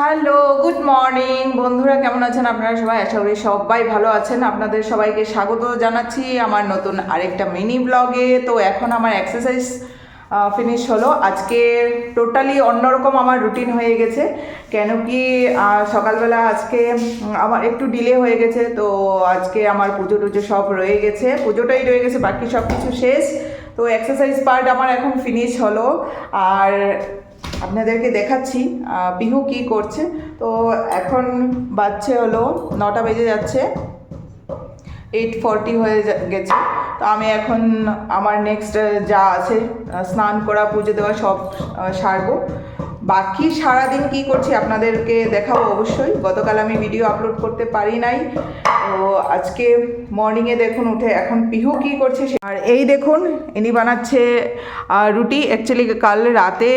Hello, good morning. বন্ধুরা, কেমন আছেন আপনারা সবাই? আশা করি সবাই ভালো আছেন। আপনাদের সবাইকে স্বাগত জানাচ্ছি আমার নতুন আরেকটা মিনি ব্লগে। তো এখন আমার এক্সারসাইজ ফিনিশ হলো। আজকে টোটালি অন্যরকম আমার রুটিন হয়ে গেছে। কেন কি সকালবেলা আজকে আমার একটু ডিলে হয়ে গেছে। তো আজকে আমার পুজো টুজো সব রয়ে গেছে। পুজোটাই রয়ে গেছে, বাকি সব কিছু শেষ। তো এক্সারসাইজ পার্ট আমার এখন ফিনিশ হলো। আর আপনাদেরকে দেখাচ্ছি বিহু কি করছে। তো এখন বাচ্চে হলো নটা বেজে যাচ্ছে এইট ফর্টি হয়ে গেছে। তো আমি এখন আমার নেক্সট যা আছে স্নান করা, পুজো দেওয়া সব সারবো। বাকি সারাদিন কি করছি আপনাদেরকে দেখাবো অবশ্যই। গতকাল আমি ভিডিও আপলোড করতে পারি নাই। তো আজকে মর্নিংয়ে দেখুন উঠে এখন পিহু কি করছে আর এই দেখুন, ইনি বানাচ্ছে রুটি। অ্যাকচুয়ালি কাল রাতে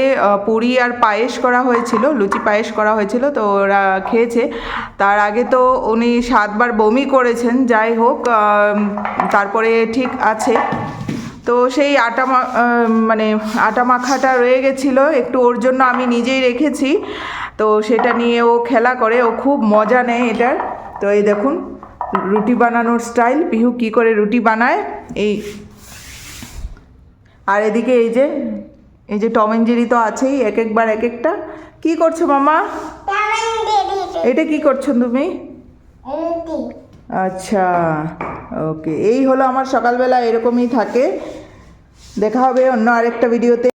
পুরি আর পায়েস করা হয়েছিল, লুচি পায়েস করা হয়েছিল, তো ওরা খেয়েছে। তার আগে তো উনি সাতবার বমি করেছেন, যাই হোক তারপরে ঠিক আছে। তো সেই আটা মানে আটা মাখাটা রয়ে গেছিল একটু ওর জন্য আমি নিজেই রেখেছি। তো সেটা নিয়ে ও খেলা করে ও খুব মজা নেয় এটার। তো এই দেখুন রুটি বানানোর স্টাইল পিহু কী করে রুটি বানায় এই। আর এদিকে এই যে এই যে টম জেরি তো আছেই এক একবার এক একটা। কি করছ মামা? এটা কি করছ তুমি? আচ্ছা ওকে। এই হলো আমার সকালবেলা এরকমই থাকে। দেখা হবে অন্য আরেকটা ভিডিওতে